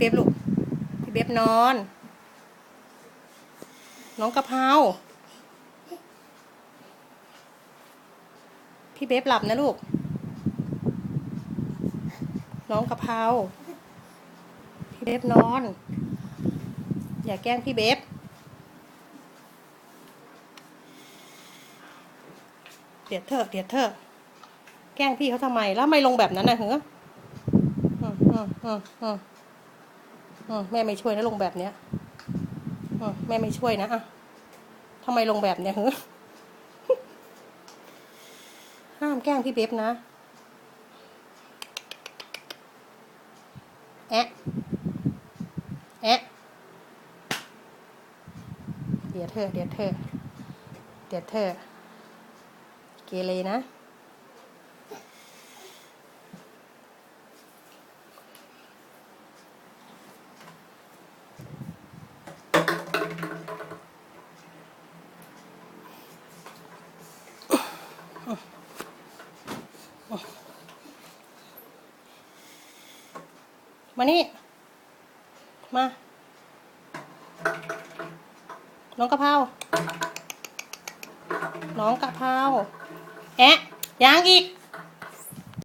พี่เบบลูกพี่เบบนอน น้องกะเพราพี่เบบหลับนะลูก น้องกะเพราพี่เบบนอน อย่าแกล้งพี่เบบเดี๋ยวเถอะเดี๋ยวเถอะแกล้งพี่เขาทำไม แล้วไม่ลงแบบนั้นนะเหรออืมอืมอืมอืมอืม แม่ไม่ช่วยนะลงแบบเนี้ยอแม่ไม่ช่วยนะอะทำไมลงแบบเนี้ยเหรอห้ามแกล้งพี่เบบนะแอะแอะเดี๋ยวเธอ เดี๋ยวเธอ เดี๋ยวเธอ เกเรนะ มานี่ มา น้องกะเพรา น้องกะเพรา แอะยังอีก